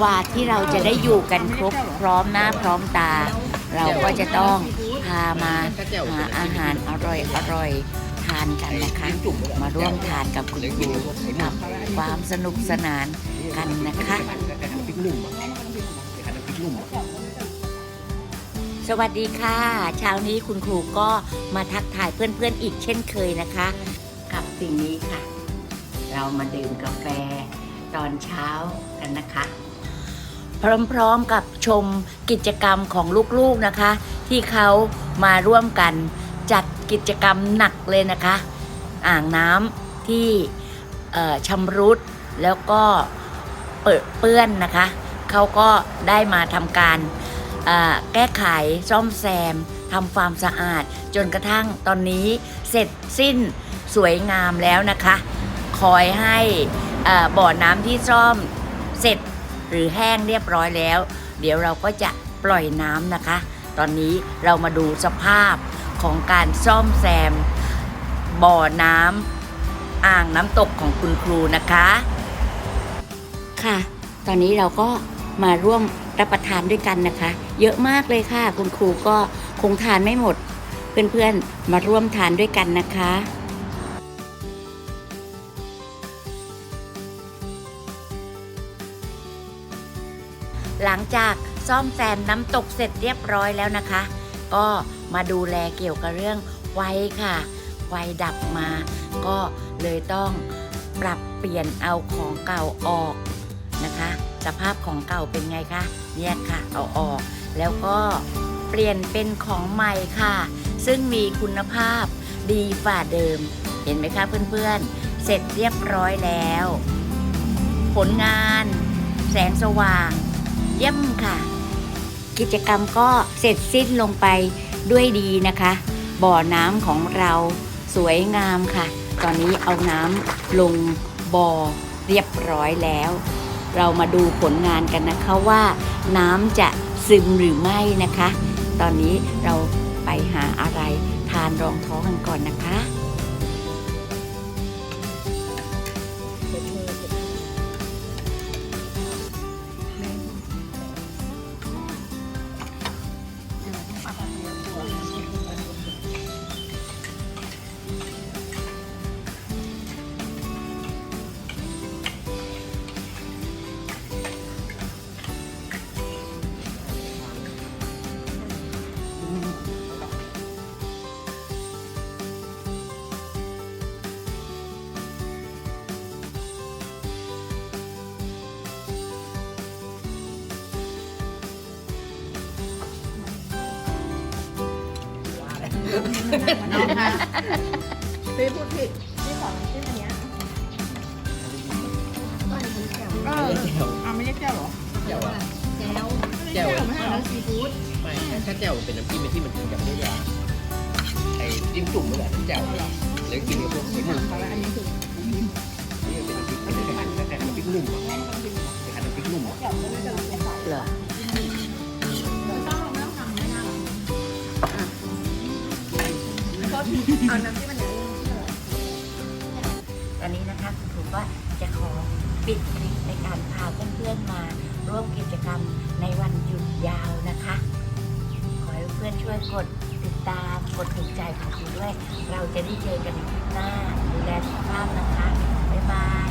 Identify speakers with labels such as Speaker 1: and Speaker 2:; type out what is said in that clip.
Speaker 1: กว่าที่เราจะได้อยู่กันครบพร้อมหน้าพร้อมตา เราก็จะต้องพามาหาอาหารอร่อยอร่อยทานกันนะคะมาร่วมทานกับคุณครูกับความสนุกสนานกันนะคะ
Speaker 2: พริกหนุ่มอะไข่น้ำพริกหนุ่มอะ
Speaker 1: สวัสดีค่ะ เช้านี้คุณครูก็มาทักทายเพื่อนๆอีกเช่นเคยนะคะ กับสิ่งนี้ค่ะ เรามาดื่มกาแฟตอนเช้ากันนะคะ พร้อมๆกับชมกิจกรรมของลูกๆนะคะ ที่เขามาร่วมกันจัดกิจกรรมหนักเลยนะคะ อ่างน้ำที่เอ่อชำรุดแล้วก็เปิดเปื้อนนะคะ เขาก็ได้มาทำการแก้ไขซ่อมแซมทำความสะอาด จนกระทั่งตอนนี้เสร็จสิ้นสวยงามแล้วนะคะ คอยให้บ่อน้ำที่ซ่อมเสร็จ หรือแห้งเรียบร้อยแล้ว เดี๋ยวเราก็จะปล่อยน้ำนะคะ ตอนนี้เรามาดูสภาพของการซ่อมแซม บ่อน้ำอ่างน้ำตกของคุณครูนะคะ ค่ะ ตอนนี้เราก็มาร่วมรับประทานด้วยกันนะคะ เยอะมากเลยค่ะ คุณครูก็คงทานไม่หมด เพื่อนๆมาร่วมทานด้วยกันนะคะ หลังจากซ่อมแซมน้ำตกเสร็จเรียบร้อยแล้วนะคะ ก็มาดูแลเกี่ยวกับเรื่องไฟค่ะ ไฟดับมา ก็เลยต้องปรับเปลี่ยนเอาของเก่าออกนะคะ สภาพของเก่าเป็นไงคะเนี่ยค่ะเอาออก แล้วก็เปลี่ยนเป็นของใหม่ค่ะ ซึ่งมีคุณภาพดีฝ่าเดิม เห็นไหมคะเพื่อนๆ เสร็จเรียบร้อยแล้ว ผลงาน แสงสว่าง เยี่ยมค่ะ กิจกรรมก็เสร็จสิ้นลงไปด้วยดีนะคะ บ่อน้ำของเราสวยงามค่ะ ตอนนี้เอาน้ำลงบ่อเรียบร้อยแล้ว เรามาดูผลงานกันนะคะว่า น้ำจะซึมหรือไม่นะคะ ตอนนี้เราไปหาอะไรทานรองท้องกันก่อนนะคะ
Speaker 3: น้องคะพี่พูดผิดพี่ขอน้ำจิ้มอันเนี้ยเออเอาไม่ใช่แจ่วเหรอ
Speaker 2: แจ่วอะ
Speaker 3: แจ่ว
Speaker 2: แจ่ว
Speaker 3: ไม่ใช่ซีฟู้ด
Speaker 2: ไม่ถ้าแจ่วเป็นน้ำจิ้มที่มันกินกับพวกยาไอ้จิ้มจุ่มนี่แหละแจ่วแล้วกินกับพวกพริกหนุ่ม
Speaker 3: เขาแล้วอันนี้คือ
Speaker 2: นี่เป็นน้ำพริกเป็นน้ำพริกนุ่มอะไข่น้ำพริกหนุ่มอะ
Speaker 3: แจ่วก็ไม่จะรู้ใส่
Speaker 1: เหรอ
Speaker 3: เอาน้ำที่มันเนี้ย
Speaker 1: ตอนนี้นะคะคุณครูก็จะขอปิดคลิปในการพาเพื่อนๆมา ร่วมกิจกรรมในวันหยุดยาวนะคะ ขอให้เพื่อนช่วยกดติดตามกดถูกใจของครูด้วย เราจะได้เจอกันในคลิปหน้าดูแลสุขภาพนะคะ บ๊ายบาย